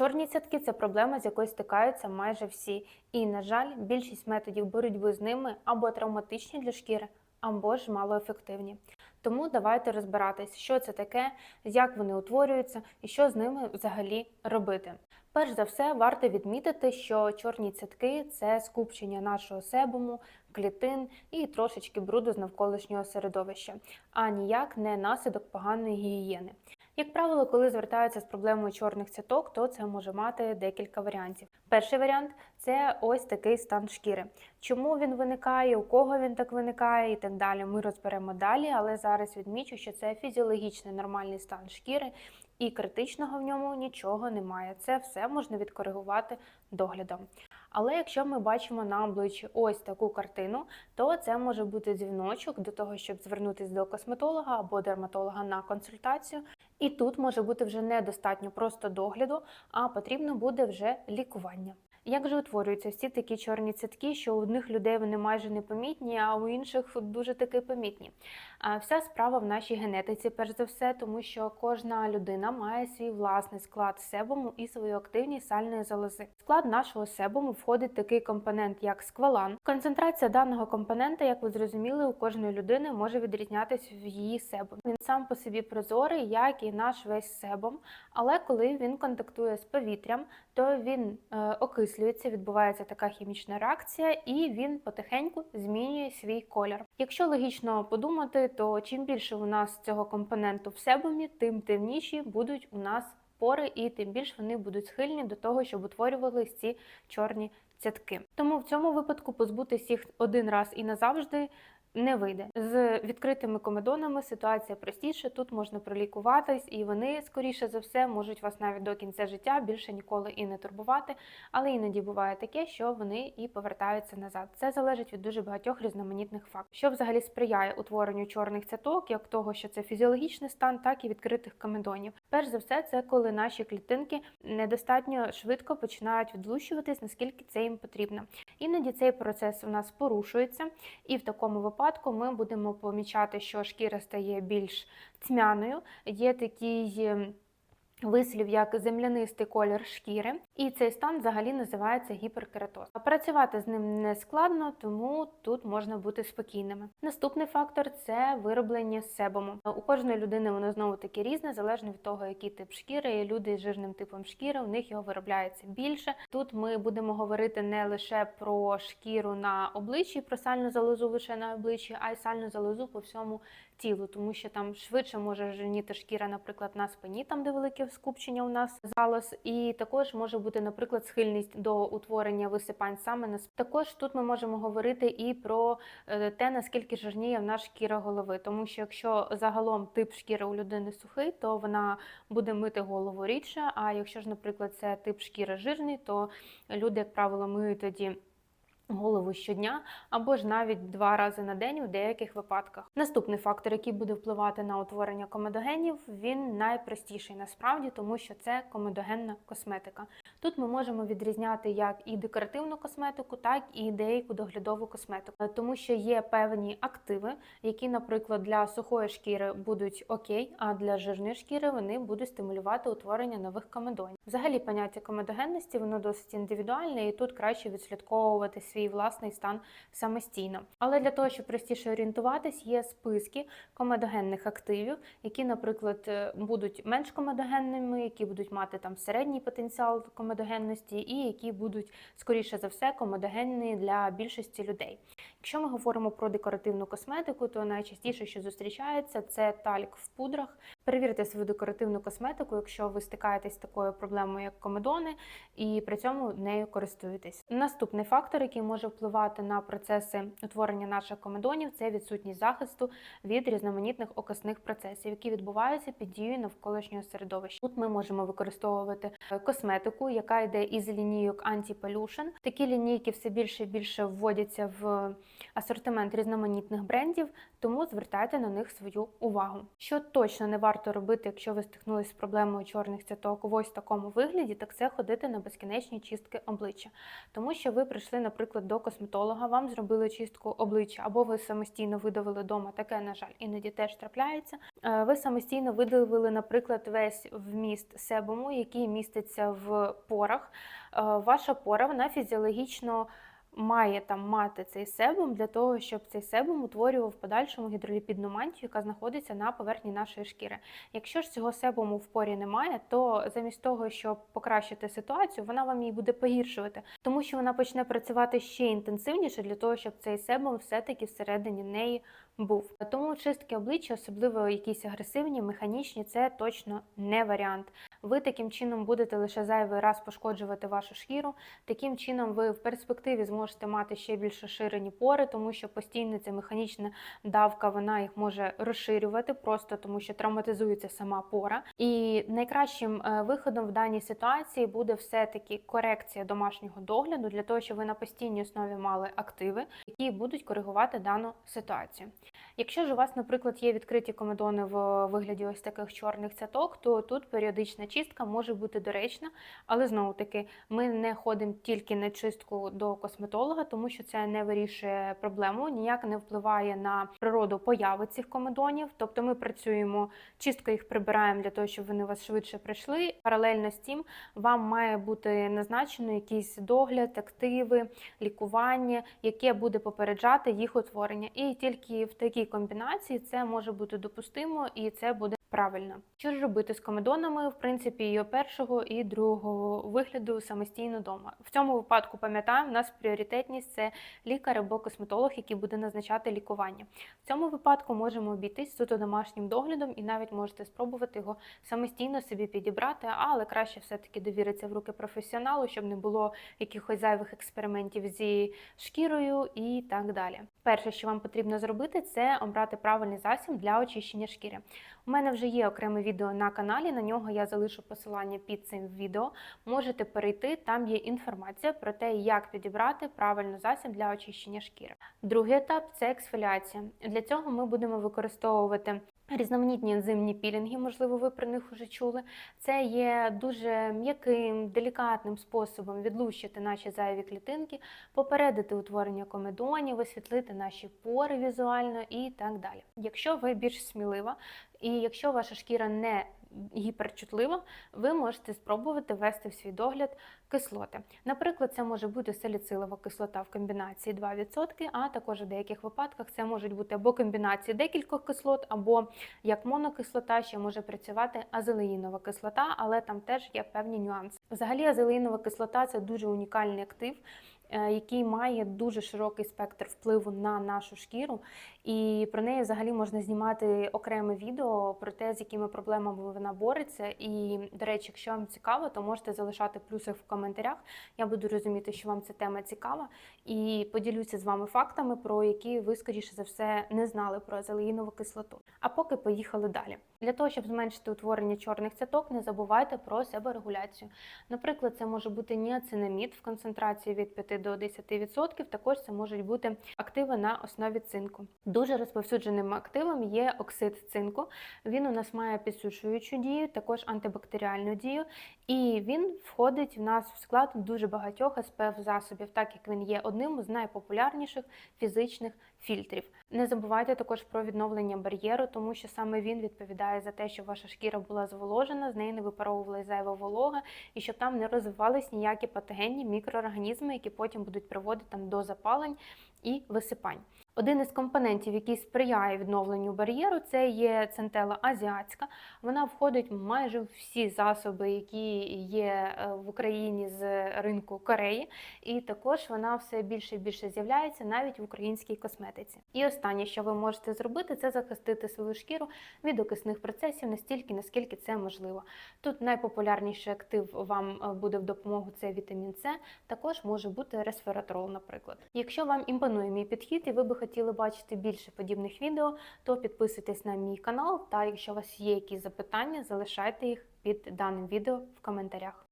Чорні цятки це проблема, з якою стикаються майже всі. І, на жаль, більшість методів боротьби з ними або травматичні для шкіри, або ж малоефективні. Тому давайте розбиратись, що це таке, як вони утворюються і що з ними взагалі робити. Перш за все, варто відмітити, що чорні цятки це скупчення нашого себуму, клітин і трошечки бруду з навколишнього середовища, а ніяк не наслідок поганої гігієни. Як правило, коли звертаються з проблемою чорних цяток, то це може мати декілька варіантів. Перший варіант це ось такий стан шкіри. Чому він виникає, у кого він так виникає і так далі. Ми розберемо далі, але зараз відмічу, що це фізіологічний нормальний стан шкіри, і критичного в ньому нічого немає. Це все можна відкоригувати доглядом. Але якщо ми бачимо на обличчі ось таку картину, то це може бути дзвіночок до того, щоб звернутися до косметолога або дерматолога на консультацію. І тут може бути вже недостатньо просто догляду, а потрібно буде вже лікування. Як же утворюються всі такі чорні цятки, що у одних людей вони майже непомітні, а у інших дуже таки помітні? Вся справа в нашій генетиці, перш за все, тому що кожна людина має свій власний склад себуму і свою активність сальної залози. В склад нашого себуму входить такий компонент, як сквалан. Концентрація даного компонента, як ви зрозуміли, у кожної людини може відрізнятися в її себумі. Він сам по собі прозорий, як і наш весь себум, але коли він контактує з повітрям, то він е, окислюється, відбувається така хімічна реакція, і він потихеньку змінює свій колір. Якщо логічно подумати, то чим більше у нас цього компоненту в себумі, тим темніші будуть у нас пори, і тим більш вони будуть схильні до того, щоб утворювалися ці чорні цятки. Тому в цьому випадку позбутися їх один раз і назавжди. Не вийде з відкритими комедонами. Ситуація простіша. Тут можна пролікуватись, і вони, скоріше за все, можуть вас навіть до кінця життя більше ніколи і не турбувати. Але іноді буває таке, що вони і повертаються назад. Це залежить від дуже багатьох різноманітних факторів. Що взагалі сприяє утворенню чорних цяток, як того, що це фізіологічний стан, так і відкритих комедонів. Перш за все, це коли наші клітинки недостатньо швидко починають відлущуватись, наскільки це їм потрібно. Іноді цей процес у нас порушується, і в такому випадку ми будемо помічати, що шкіра стає більш тьмяною. Є такий ем, вислів як землянистий колір шкіри, і цей стан взагалі називається гіперкератоз. Працювати з ним не складно, тому тут можна бути спокійними. Наступний фактор це вироблення себуму. У кожної людини воно знову таки різне, залежно від того, який тип шкіри. Люди з жирним типом шкіри, у них його виробляється більше. Тут ми будемо говорити не лише про шкіру на обличчі, про сальну залозу лише на обличчі, а й сальну залозу по всьому тілу, тому що там швидше може жирніти шкіра, наприклад, на спині, там де велике скупчення у нас залоз, і також може бути, наприклад, схильність до утворення висипань саме на спині. Також тут ми можемо говорити і про е, те, наскільки жирніє в нас шкіра голови, тому що якщо загалом тип шкіри у людини сухий, то вона буде мити голову рідше. А якщо ж, наприклад, це тип шкіри жирний, то люди, як правило, миють тоді голову щодня або ж навіть два рази на день у деяких випадках. Наступний фактор, який буде впливати на утворення комедогенів, він найпростіший насправді, тому що це комедогенна косметика. Тут ми можемо відрізняти як і декоративну косметику, так і деяку доглядову косметику, тому що є певні активи, які, наприклад, для сухої шкіри будуть окей, а для жирної шкіри вони будуть стимулювати утворення нових комедонів. Взагалі, поняття комедогенності воно досить індивідуальне, і тут краще відслідковувати свій власний стан самостійно. Але для того, щоб простіше орієнтуватись, є списки комедогенних активів, які, наприклад, е, будуть менш комедогенними, які будуть мати там середній потенціал комедогенності, і які будуть скоріше за все комедогенні для більшості людей. Якщо ми говоримо про декоративну косметику, то найчастіше, що зустрічається, це тальк в пудрах. Перевірте свою декоративну косметику, якщо ви стикаєтесь з такою проблемою, як комедони, і при цьому нею користуєтесь. Наступний фактор, який може впливати на процеси утворення наших комедонів, це відсутність захисту від різноманітних окисних процесів, які відбуваються під дією навколишнього середовища. Тут ми можемо використовувати косметику, яка йде із лінійок Anti-Pollution. Такі лінійки все більше і більше вводяться в асортимент різноманітних брендів, тому звертайте на них свою увагу. Що точно не варто варто робити, якщо ви стикнулися з проблемою чорних цяток в ось такому вигляді, так це ходити на безкінечні чистки обличчя. Тому що ви прийшли, наприклад, до косметолога, вам зробили чистку обличчя, або ви самостійно видавили вдома, таке, на жаль, іноді теж трапляється. Е, Ви самостійно видавили, наприклад, весь вміст себуму, який міститься в порах. Е, Ваша пора вона фізіологічно має там мати цей себум для того, щоб цей себум утворював в подальшому гідроліпідну мантію, яка знаходиться на поверхні нашої шкіри. Якщо ж цього себуму в порі немає, то замість того, щоб покращити ситуацію, вона вам її буде погіршувати, тому що вона почне працювати ще інтенсивніше для того, щоб цей себум все-таки всередині неї був. Тому чистки обличчя, особливо якісь агресивні, механічні, це точно не варіант. Ви таким чином будете лише зайвий раз пошкоджувати вашу шкіру. Таким чином, ви в перспективі зможете мати ще більш розширені пори, тому що постійно ця механічна давка вона їх може розширювати, просто тому що травматизується сама пора. І найкращим е, виходом в даній ситуації буде все-таки корекція домашнього догляду для того, щоб ви на постійній основі мали активи, які будуть коригувати дану ситуацію. Якщо ж у вас, наприклад, є відкриті комедони в вигляді ось таких чорних цяток, то тут періодична чистка може бути доречна, але знову таки ми не ходимо тільки на чистку до косметолога, тому що це не вирішує проблему, ніяк не впливає на природу появи цих комедонів. Тобто ми працюємо чистко їх прибираємо для того, щоб вони у вас швидше прийшли. Паралельно з тим вам має бути назначено якийсь догляд, активи, лікування, яке буде попереджати їх утворення. І тільки в такій комбінації це може бути допустимо і це буде правильно. Що ж робити з комедонами, в принципі, і першого і другого вигляду самостійно вдома. В цьому випадку пам'ятаємо, у нас пріоритетність це лікар або косметолог, який буде назначати лікування. В цьому випадку можемо обійтись суто домашнім доглядом і навіть можете спробувати його самостійно собі підібрати, але краще все-таки довіритися в руки професіоналу, щоб не було якихось зайвих експериментів зі шкірою і так далі. Перше, що вам потрібно зробити, це обрати правильний засіб для очищення шкіри. У мене вже є окреме відео на каналі, на нього я залишу посилання під цим відео. Можете перейти, там є інформація про те, як підібрати правильний засіб для очищення шкіри. Другий етап це ексфоліація. Для цього ми будемо використовувати Різноманітні ензимні пілінги, можливо, ви про них вже чули. Це є дуже м'яким, делікатним способом відлущити наші зайві клітинки, попередити утворення комедонів, висвітлити наші пори візуально і так далі. Якщо ви більш смілива, і якщо ваша шкіра не гіперчутлива, ви можете спробувати ввести в свій догляд кислоти. Наприклад, це може бути саліцилова кислота в комбінації 2%, а також у деяких випадках це можуть бути або комбінації декількох кислот, або як монокислота ще може працювати азелеїнова кислота, але там теж є певні нюанси. Взагалі, азелеїнова кислота це дуже унікальний актив. Е, Який має дуже широкий спектр впливу на нашу шкіру, і про неї взагалі можна знімати окреме відео про те, з якими проблемами вона бореться. І, до речі, якщо вам цікаво, то можете залишати плюси в коментарях. Я буду розуміти, що вам ця тема цікава, і поділюся з вами фактами, про які ви, скоріше за все, не знали про азелеїнову кислоту. А поки поїхали далі. Для того, щоб зменшити утворення чорних цяток, не забувайте про себорегуляцію. Наприклад, це може бути ніацинамід в концентрації від 5 до 10%, також це можуть бути активи на основі цинку. Дуже розповсюдженим активом є оксид цинку. Він у нас має підсушуючу дію, також антибактеріальну дію, і він входить в нас в склад дуже багатьох SPF засобів, так як він є одним з найпопулярніших фізичних фільтрів. Не забувайте також про відновлення бар'єру, тому що саме він відповідає за те, щоб ваша шкіра була зволожена, з неї не випаровувалася зайва волога, і щоб там не розвивались ніякі патогенні мікроорганізми, які потім будуть приводити там до запалень і висипань. Один із компонентів, який сприяє відновленню бар'єру, це є центела азіатська. Вона входить майже всі засоби, які є е, в Україні з ринку Кореї, і також вона все більше і більше з'являється навіть в українській косметиці. І останнє, що ви можете зробити, це захистити свою шкіру від окисних процесів настільки, наскільки це можливо. Тут найпопулярніший актив вам е, буде в допомогу це вітамін С, також може бути ресвератрол, наприклад. Якщо вам імпонує мій підхід і ви би хотіли бачити більше подібних відео, то підписуйтесь на мій канал. Та якщо у вас є якісь запитання, залишайте їх під даним відео в коментарях.